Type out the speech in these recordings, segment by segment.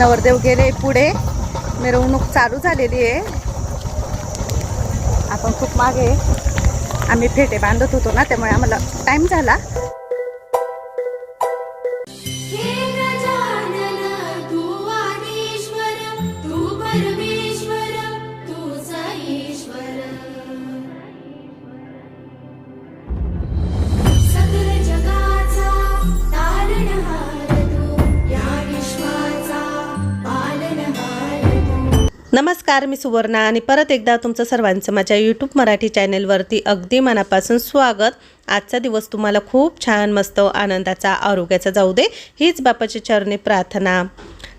नवरदेव गेले पुढे. मिरवणूक चालू झालेली आहे. आपण खूप मागे आम्ही फेटे बांधत होतो ना त्यामुळे आम्हाला टाईम झाला. नमस्कार मी सुवर्णा आणि परत एकदा तुमचं सर्वांचं माझ्या यूट्यूब मराठी चॅनेलवरती अगदी मनापासून स्वागत. आजचा दिवस तुम्हाला खूप छान मस्त आनंदाचा आरोग्याचा जाऊ दे हीच बापाची चरणी प्रार्थना.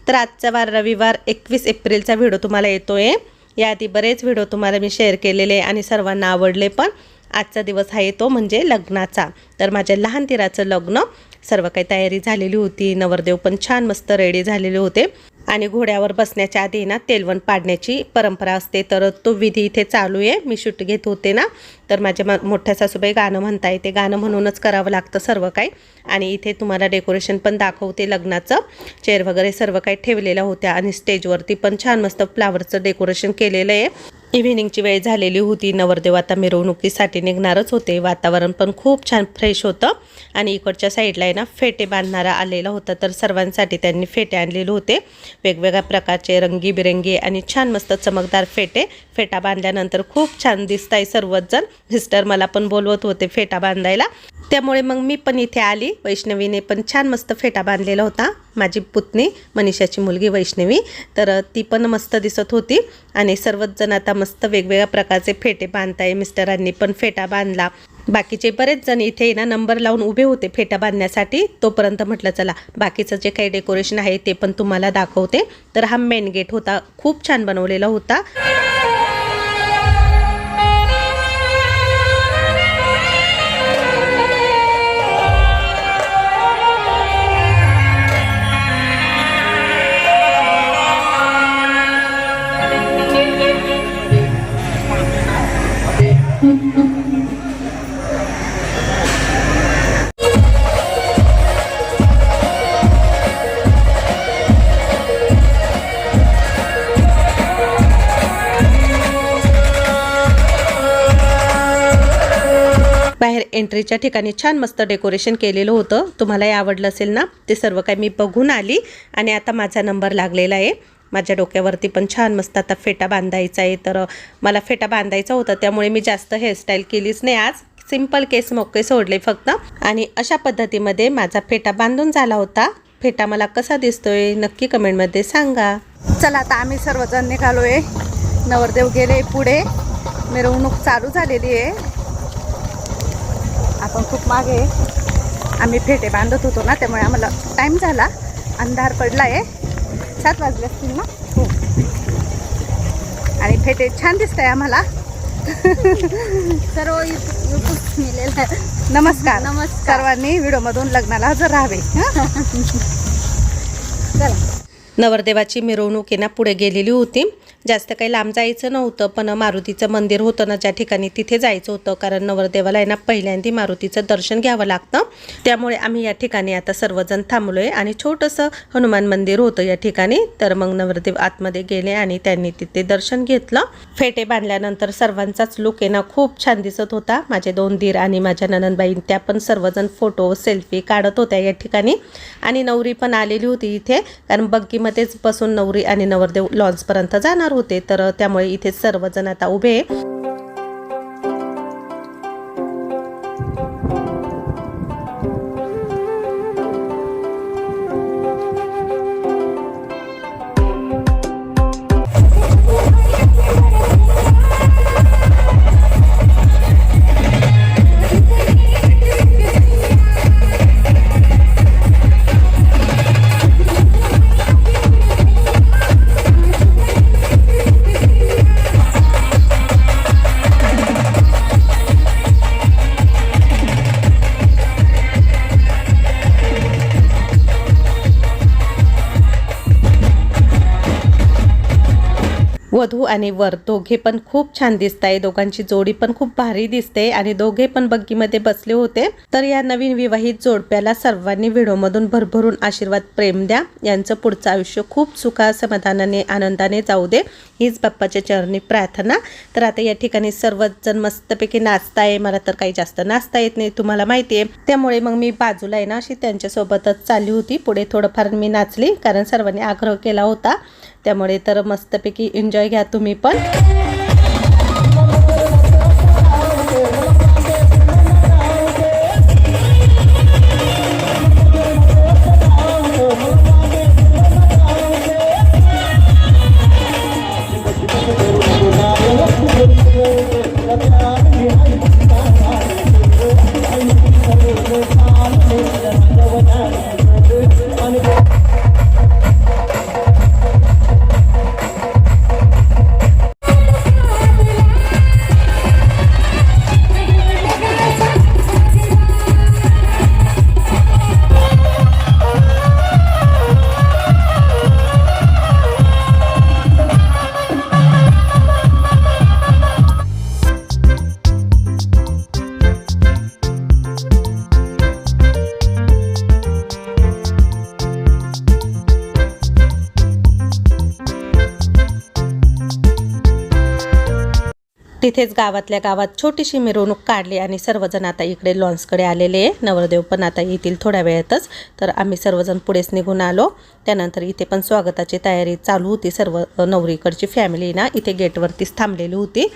तर आजचा वार रविवार एकवीस एप्रिलचा व्हिडिओ तुम्हाला येतो आहे याआधी बरेच व्हिडिओ तुम्हाला मी शेअर केलेले आणि सर्वांना आवडले पण आजचा दिवस हा येतो म्हणजे लग्नाचा. तर माझ्या लहान तिराचं लग्न सर्व काही तयारी झालेली होती. नवरदेव पण छान मस्त रेडी झालेले होते. आणि घोड्यावर बसण्याच्या आधी ना तेलवण पाडण्याची परंपरा असते. तर तो विधी इथे चालू आहे. मी शूट घेत होते ना तर माझ्या म- मोठ्या सासूबाई गाणं म्हणताय. ते गाणं म्हणूनच करावं लागतं सर्व काही. आणि इथे तुम्हाला डेकोरेशन पण दाखवते लग्नाचं. चेअर वगैरे सर्व काही ठेवलेल्या होत्या. आणि स्टेजवरती पण छान मस्त फ्लावरचं डेकोरेशन केलेलं आहे. इव्हिनिंगची वेळ झालेली होती. नवरदेव आता मिरवणुकीसाठी निघणारच होते. वातावरण पण खूप छान फ्रेश होतं. आणि इकडच्या साईडला आहे ना फेटे बांधणारा आलेला होता. तर सर्वांसाठी त्यांनी फेटे आणलेले होते. वेगवेगळ्या प्रकारचे रंगीबिरंगी आणि छान मस्त चमकदार फेटे. फेटा बांधल्यानंतर खूप छान दिसत आहे सर्वच जण मिस्टर मला पण बोलवत होते फेटा बांधायला. त्यामुळे मग मी पण इथे आली. वैष्णवीने पण छान मस्त फेटा बांधलेला होता. माझी पुतणी मनीषाची मुलगी वैष्णवी. तर ती पण मस्त दिसत होती. आणि सर्वच जण आता मस्त वेगवेगळ्या प्रकारचे फेटे बांधताय. मिस्टरांनी पण फेटा बांधला. बाकीचे बरेच जण इथे ना नंबर लावून उभे होते फेटा बांधण्यासाठी. तोपर्यंत म्हटलं चला बाकीचं जे काही डेकोरेशन आहे ते पण तुम्हाला दाखवते. तर हा मेन गेट होता. खूप छान बनवलेला होता. एंट्रीच्या ठिकाणी छान मस्त डेकोरेशन केलेलं होतं. तुम्हालाही आवडलं असेल ना ते सर्व काही मी बघून आली आणि आता माझा नंबर लागलेला आहे. माझ्या डोक्यावरती पण छान मस्त आता फेटा बांधायचा आहे. तर मला फेटा बांधायचा होता त्यामुळे मी जास्त हेअरस्टाईल केलीच नाही आज. सिंपल केस मोके सोडले फक्त. आणि अशा पद्धतीमध्ये माझा फेटा बांधून झाला होता. फेटा मला कसा दिसतोय नक्की कमेंटमध्ये सांगा. चला आता आम्ही सर्वजण निघालोय. नवरदेव गेले पुढे. मिरवणूक चालू झालेली आहे. आपण खूप मागे. आम्ही फेटे बांधत होतो ना त्यामुळे आम्हाला टाइम झाला. अंधार पडला आहे सात वाजले असतील ना? हो. आणि फेटे छान दिसत आहे आम्हाला. सर्व युट्यूब मिळेल नमस्कार. नमस्कार. सर्वांनी व्हिडिओमधून लग्नाला हजर राहावे? चला. नवरदेवाची मिरवणुकीना पुढे गेलेली होती. जास्त काही लांब जायचं नव्हतं पण मारुतीचं मंदिर होतं ना ज्या ठिकाणी तिथे जायचं होतं कारण नवरदेवाला आहे ना पहिल्यांदा मारुतीचं दर्शन घ्यावं लागतं. त्यामुळे आम्ही या ठिकाणी आता सर्वजण थांबलोय आणि छोटंसं हनुमान मंदिर होतं या ठिकाणी. तर मग नवरदेव आतमध्ये गेले आणि त्यांनी तिथे दर्शन घेतलं. फेटे बांधल्यानंतर सर्वांचाच लुक आहे ना खूप छान दिसत होता. माझे दोन धीर आणि माझ्या ननंदबाई त्या पण सर्वजण फोटो सेल्फी काढत होत्या या ठिकाणी. आणि नवरी पण आलेली होती इथे कारण बग्गीमध्येच बसून नवरी आणि नवरदेव लॉन्सपर्यंत जाणार होते तर त्यामुळे इथे सर्वजण आता उभे आणि वर दोघे पण खूप छान दिसत आहे दोघांची जोडी पण खूप भारी दिसते आणि दोघे पण बग्गीमध्ये बसले होते. तर या नवीन विवाहित जोडप्याला सर्वांनी व्हिडिओमधून भरभरून आशीर्वाद प्रेम द्या. यांचं पुढचं आयुष्य खूप सुखा समाधानाने आनंदाने जाऊ दे. हीच बाप्पाच्या चरणी प्रार्थना. तर आता या ठिकाणी सर्वजण मस्तपैकी नाचताय. मला तर काही जास्त नाचता येत नाही तुम्हाला माहिती आहे. त्यामुळे मग मी बाजूला आहे ना अशी त्यांच्यासोबतच चालली होती. पुढे थोडंफार मी नाचली कारण सर्वांनी आग्रह केला होता. त्यामुळे तर मस्तपैकी एन्जॉय घ्या तुम्ही पण. तिथेच गावातल्या गावात छोटीशी मिरवणूक काढली आणि सर्वजण आता इकडे लॉन्सकडे आलेले आहे. नवरदेव पण आता येतील थोड्या वेळातच. तर आम्ही सर्वजण पुढेच निघून आलो. त्यानंतर इथे पण स्वागताची तयारी चालू होती. सर्व नवरीकडची फॅमिली ना इथे गेटवरतीच थांबलेली होती.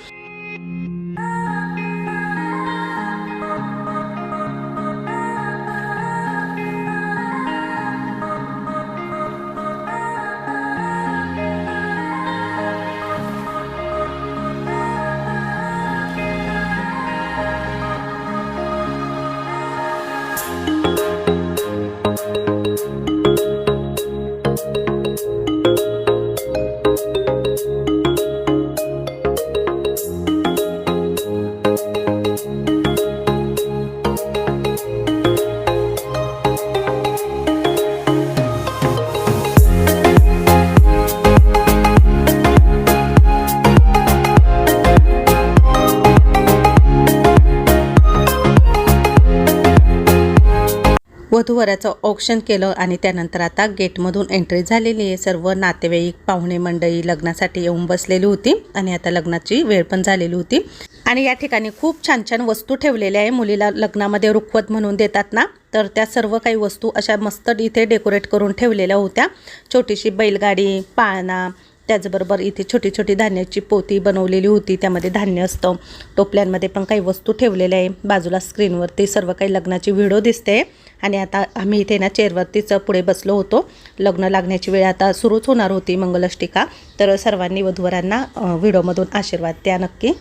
वधूवराचं केलं आणि त्यानंतर आता गेटमधून एंट्री झालेली आहे. सर्व नातेवाईक पाहुणे मंडळी लग्नासाठी येऊन बसलेली होती आणि आता लग्नाची वेळ पण झालेली होती. आणि या ठिकाणी खूप छान छान वस्तू ठेवलेल्या आहे. मुलीला लग्नामध्ये रुखवत म्हणून देतात ना तर त्या सर्व काही वस्तू अशा मस्त इथे डेकोरेट करून ठेवलेल्या होत्या. छोटीशी बैलगाडी पाळणा त्याचबरोबर इथे छोटी छोटी धान्याची पोती बनवलेली होती. त्यामध्ये धान्य असतं. टोपल्यांमध्ये पण काही वस्तू ठेवलेल्या आहे. बाजूला स्क्रीनवरती सर्व काही लग्नाची व्हिडिओ दिसते. आणि आता आम्ही इथे ना चेअरवरतीच पुढे बसलो होतो. लग्न लागण्याची वेळ आता सुरूच होणार होती मंगलाष्टिका. तर सर्वांनी वधूवरांना व्हिडिओमधून आशीर्वाद द्या नक्की.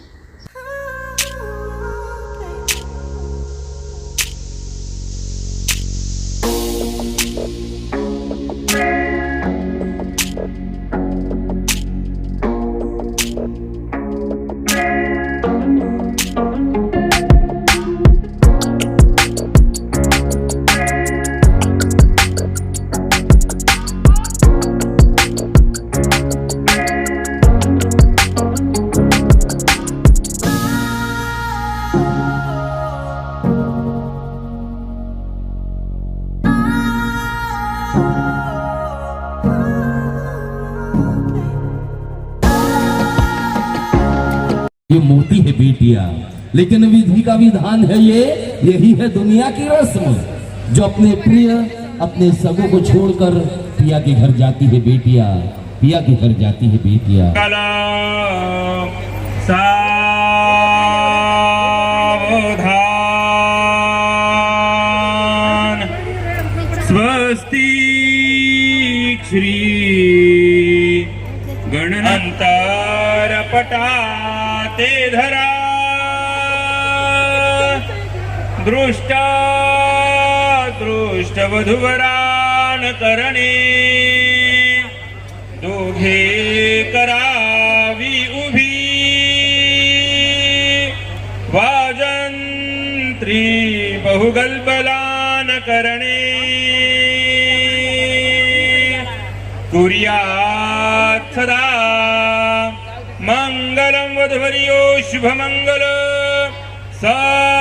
लेकिन विधि का विधान है ये, यही है दुनिया की रस्म, जो अपने प्रिय, अपने सगों को छोड़कर पिया के घर जाती है बेटिया, पिया के घर जाती है बेटिया। स्वस्ति श्री गणनंतर पटाते धरा दृष्टा दृष्ट वधुवरान करणे दोघे करावी उभी। वाजंत्री बहुगल्बलान करणे कुर्यात मंगलम मङ्गलं शुभमंगल शुभमङ्गल।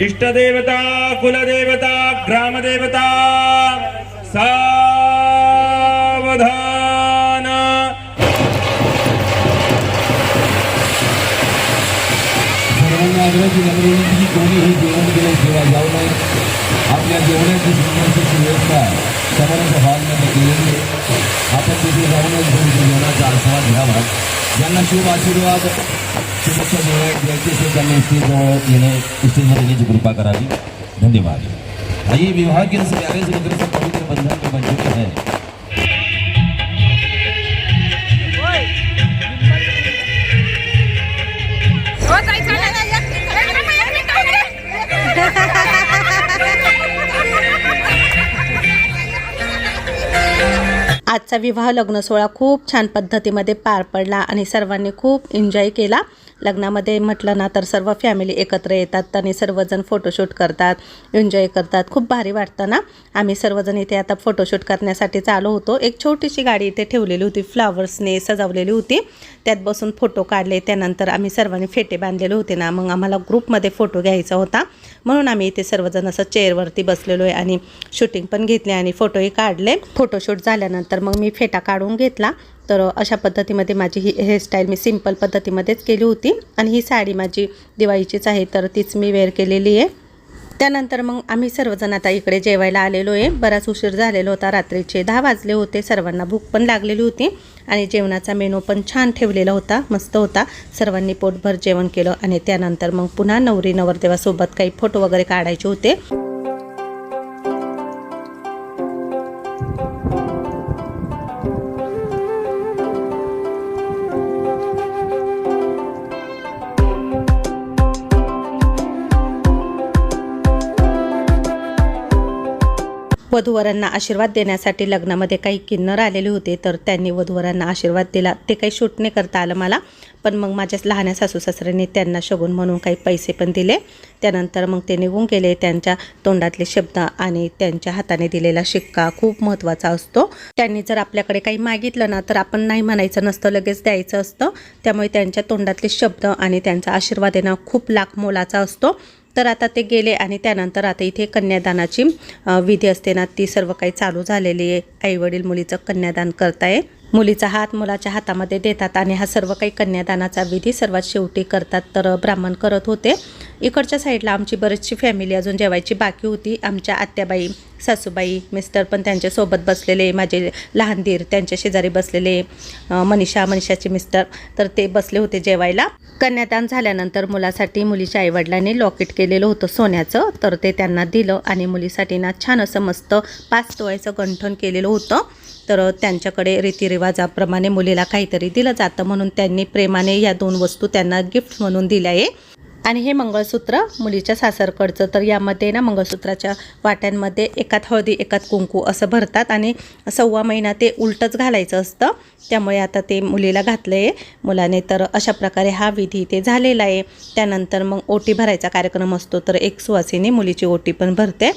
इष्टदेवता कुलदेवता ग्रामदेवता सावधान। सर्वांना आग्रह केला विनंती की कोणीही जेवण केल्याशिवाय जाऊ नये. आपल्या जेवणाची सुंदरशी व्यवस्था समोरच्या हॉलमध्ये केलेली आहे. आपण तिथे जाऊनच तुमच्या जेवणाचा आस्वाद घ्यावा. ज्यांना शुभ आशीर्वाद शुभेच्छा जेवण द्यायचे असेल त्यांनी स्टेजजवळ येणे स्टेजवर येण्याची कृपा करावी धन्यवाद आइए विवाह के इस प्यारे से मित्र से पवित्र बंधन में बन चुके हैं आजचा विवाह लग्न सोहळा खूप छान पद्धतीमध्ये पार पडला आणि सर्वांनी खूप एन्जॉय केला. लग्नामध्ये म्हटलं ना तर सर्व फॅमिली एकत्र येतात आणि सर्वजण फोटोशूट करतात एन्जॉय करतात. खूप भारी वाटतं ना? आम्ही सर्वजण इथे आता फोटोशूट करण्यासाठी चालू होतो. एक छोटीशी गाडी इथे ठेवलेली होती फ्लावर्सने सजवलेली होती. त्यात बसून फोटो काढले. त्यानंतर आम्ही सर्वांनी फेटे बांधलेले होते ना मग आम्हाला ग्रुपमध्ये फोटो घ्यायचा होता. म्हणून आम्ही इथे सर्वजण असं चेअरवरती बसलेलो आहे आणि शूटिंग पण घेतली आणि फोटोही काढले. फोटोशूट झाल्यानंतर मग मी फेटा काढून घेतला. तर अशा पद्धतीमध्ये माझी ही हेअरस्टाईल मी सिंपल पद्धतीमध्येच केली होती. आणि ही साडी माझी दिवाळीचीच आहे तर तीच मी वेअर केलेली आहे. त्यानंतर मग आम्ही सर्वजण आता इकडे जेवायला आलेलो आहे. बराच उशीर झालेला होता रात्रीचे दहा वाजले होते. सर्वांना भूक पण लागलेली होती. आणि जेवणाचा मेनू पण छान ठेवलेला होता मस्त होता. सर्वांनी पोटभर जेवण केलं आणि त्यानंतर मग पुन्हा नवरी नवरदेवासोबत काही फोटो वगैरे काढायचे होते. वधूवरांना आशीर्वाद देण्यासाठी लग्नामध्ये काही किन्नर आलेले होते तर त्यांनी वधूवरांना आशीर्वाद दिला. ते काही शूट नाही करता आलं मला पण मग माझ्या लहान्या सासू सासऱ्यांनी त्यांना शगून म्हणून काही पैसे पण दिले. त्यानंतर मग ते निघून गेले त्यांच्या तोंडातले शब्द आणि त्यांच्या हाताने दिलेला शिक्का खूप महत्त्वाचा असतो. त्यांनी जर आपल्याकडे काही मागितलं ना तर आपण नाही म्हणायचं नसतं लगेच द्यायचं असतं. त्यामुळे त्यांच्या तोंडातले शब्द आणि त्यांचा आशीर्वाद येणं खूप लाख मोलाचा असतो. तर आता ते गेले आणि त्यानंतर आता इथे कन्यादानाची विधी असते ना ती सर्व काही चालू झालेली आहे. आईवडील मुलीचं कन्यादान करताय. मुलीचा हात मुलाच्या हातामध्ये देतात आणि हा सर्व काही कन्यादानाचा विधी सर्वात शेवटी करतात तर ब्राह्मण करत होते. इकडच्या साईडला आमची बरीचशी फॅमिली अजून जेवायची बाकी होती. आमच्या आत्याबाई सासूबाई मिस्टर पण त्यांच्यासोबत बसलेले माझे लहानदीर त्यांच्या शेजारी बसलेले मनीषा मनीषाचे मिस्टर तर ते बसले होते जेवायला. कन्यादान झाल्यानंतर मुलासाठी मुलीच्या आईवडिलांनी लॉकेट केलेलं होतं सोन्याचं तर ते त्यांना दिलं आणि मुलीसाठी ना छान असं मस्त पाच तोळ्याचं गंठण केलेलं होतं. तर त्यांच्याकडे रीतिरिवाजाप्रमाणे मुलीला काहीतरी दिलं जातं म्हणून त्यांनी प्रेमाने या दोन वस्तू त्यांना गिफ्ट म्हणून दिल्या आहे. आणि हे मंगळसूत्र मुलीच्या सासरकडचं तर यामध्ये ना मंगळसूत्राच्या वाट्यांमध्ये एकात हळदी एकात कुंकू असं भरतात आणि सव्वा महिना ते उलटच घालायचं असतं. त्यामुळे आता ते मुलीला घातलं आहे. मुलाने तर अशा प्रकारे हा विधी ते झालेला आहे. त्यानंतर मग ओटी भरायचा कार्यक्रम असतो तर एक सुवासिनी मुलीची ओटी पण भरते.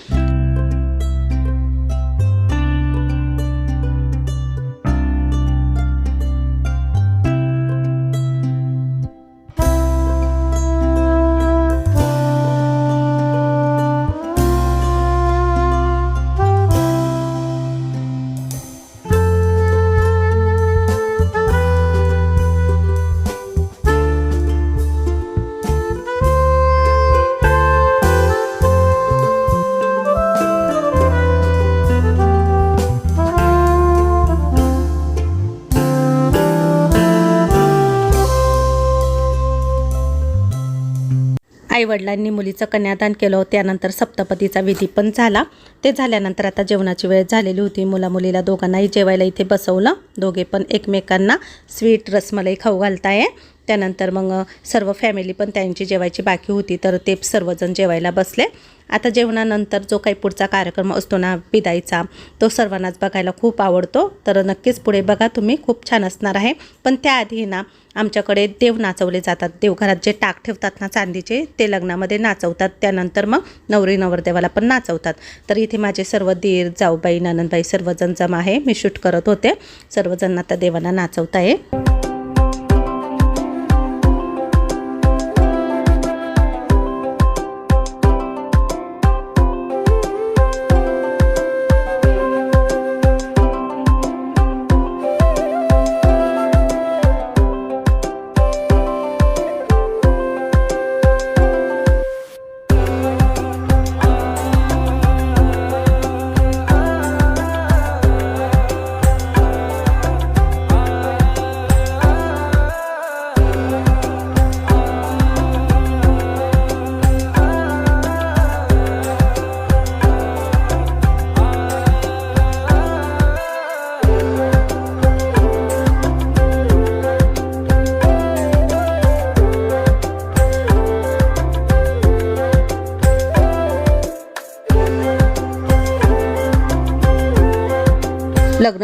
आईवडिलांनी मुलीचं कन्यादान केलं त्यानंतर सप्तपतीचा विधी पण झाला. ते झाल्यानंतर आता जेवणाची वेळ झालेली होती. मुला मुलीला दोघांनाही जेवायला इथे बसवलं. दोघे पण एकमेकांना स्वीट रसमलाई खाऊ घालताय. त्यानंतर मग सर्व फॅमिली पण त्यांची जेवायची बाकी होती तर ते सर्वजण जेवायला बसले. आता जेवणानंतर जो काही पुढचा कार्यक्रम असतो ना विदाईचा तो सर्वांनाच बघायला खूप आवडतो. तर नक्कीच पुढे बघा तुम्ही खूप छान असणार आहे. पण त्याआधी ना आमच्याकडे देव नाचवले जातात. देवघरात जे टाक ठेवतात ना चांदीचे ते लग्नामध्ये नाचवतात. त्यानंतर मग नवरी नवरदेवाला पण नाचवतात. तर इथे माझे सर्व दीर जाऊबाई ननंदबाई सर्वजण जमा आहे. मी शूट करत होते. सर्वजण आता देवाला नाचवत आहे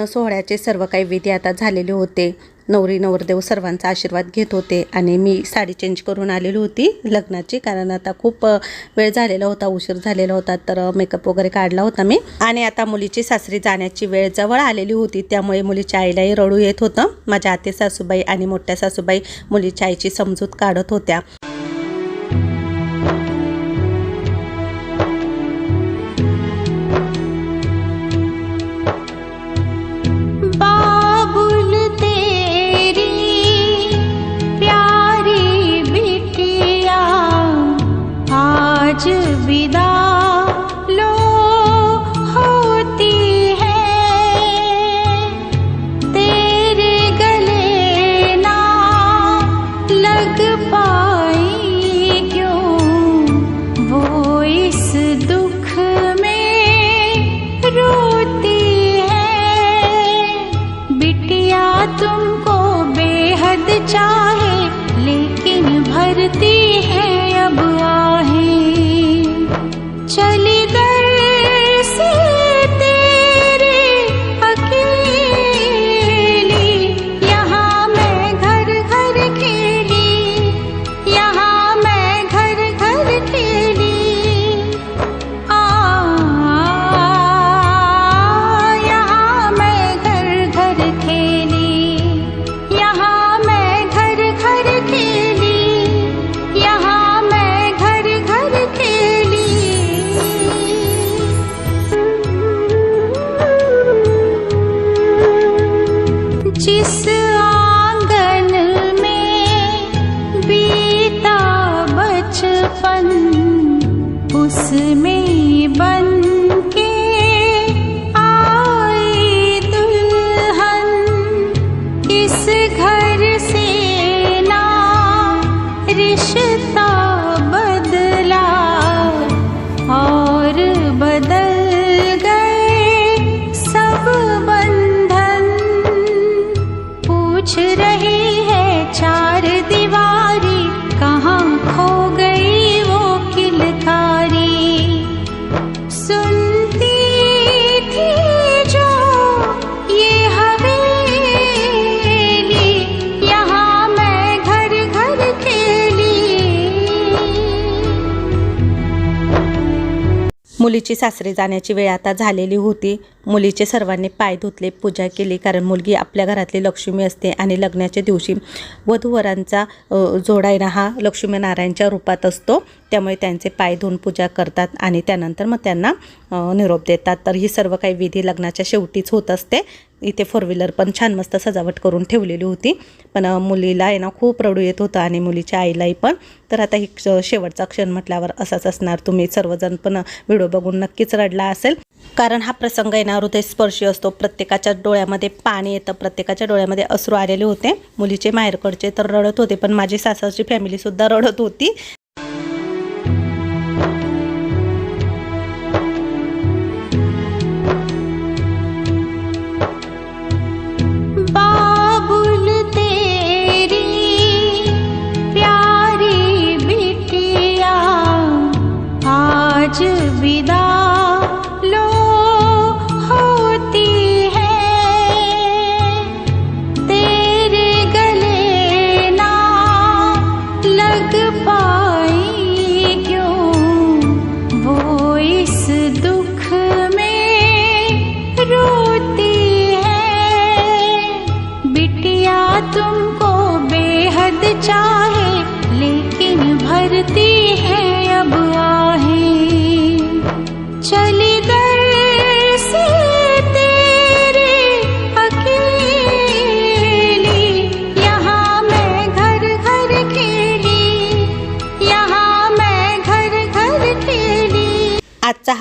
लग्न सोहळ्याचे सर्व काही विधी आता झालेले होते. नवरी नवरदेव सर्वांचा आशीर्वाद घेत होते आणि मी साडी चेंज करून आलेली होती लग्नाची कारण आता खूप वेळ झालेला होता उशीर झालेला होता तर मेकअप वगैरे काढला होता मी. आणि आता मुलीची सासरी जाण्याची वेळ जवळ आलेली होती त्यामुळे मुलीच्या आईलाही रडू येत होतं. माझ्या आते सासूबाई आणि मोठ्या सासूबाई मुलीच्या आईची समजूत काढत होत्या. मुलीची सासरी जाण्याची वेळ आता झालेली होती. मुलीचे सर्वांनी पाय धुतले पूजा केली कारण मुलगी आपल्या घरातली लक्ष्मी असते आणि लग्नाच्या दिवशी वधूवरांचा जोडायना हा लक्ष्मीनारायणच्या रूपात असतो. त्यामुळे त्यांचे पाय धुवून पूजा करतात आणि त्यानंतर मग त्यांना निरोप देतात. तर ही सर्व काही विधी लग्नाच्या शेवटीच होत असते. इथे फोर व्हीलर पण छान मस्त सजावट करून ठेवलेली होती. पण मुलीला आहे ना खूप रडू येत होतं आणि मुलीच्या आईलाही पण. तर आता ही क्ष- शेवटचा क्षण म्हटल्यावर असाच असणार. तुम्ही सर्वजण पण व्हिडिओ बघून नक्कीच रडला असेल. कारण हा प्रसंग आहे ना हृदयस्पर्शी असतो. प्रत्येकाच्या डोळ्यामध्ये पाणी येतं. प्रत्येकाच्या डोळ्यामध्ये अश्रू आलेले होते. मुलीचे माहेरकडचे तर रडत होते पण माझी सासरची फॅमिलीसुद्धा रडत होती.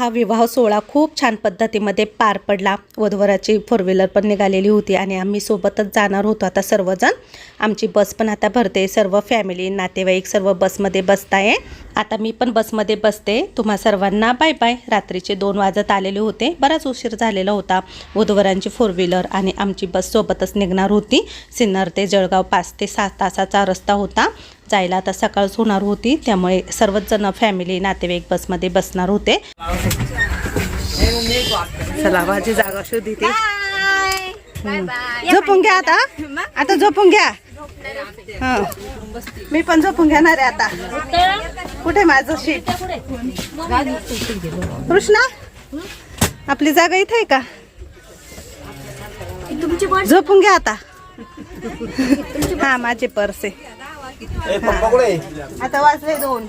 हा विवाह सोहळा खूप छान पद्धतीमध्ये पार पडला. वधवराची फोर व्हीलर पण निघालेली होती आणि आम्ही सोबतच जाणार होतो आता सर्वजण. आमची बस पण आता भरते. सर्व फॅमिली नातेवाईक सर्व बसमध्ये बसताय. आता मी पण बसमध्ये बसते. तुम्हा सर्वांना बाय बाय रात्रीचे दोन वाजत आलेले होते. बराच उशीर झालेला होता. वधवरांची फोर व्हीलर आणि आमची बस सोबतच निघणार होती. सिन्नर ते जळगाव पाच ते सात तासाचा रस्ता होता. जायला आता सकाळच होणार होती त्यामुळे सर्वच जण फॅमिली नातेवाईक बसमध्ये बसणार होते. चला माझी जागा शोधी ती. झोपून घ्या आता. आता झोपून घ्या. हं. मी पण झोपून घेणार आहे आता. कुठे माझं शीट कृष्णा आपली जागा इथे आहे का? झोपून घ्या आता. हा माझे पर्स आहे. आता वाजले दोन.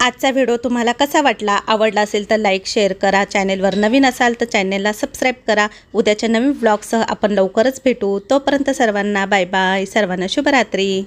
आजचा व्हिडिओ तुम्हाला कसा वाटला आवडला असेल तर लाईक शेअर करा. चॅनेलवर नवीन असाल तर चॅनेलला सबस्क्राईब करा. उद्याच्या नवीन ब्लॉगसह आपण लवकरच भेटू. तोपर्यंत सर्वांना बाय बाय सर्वांना शुभरात्री.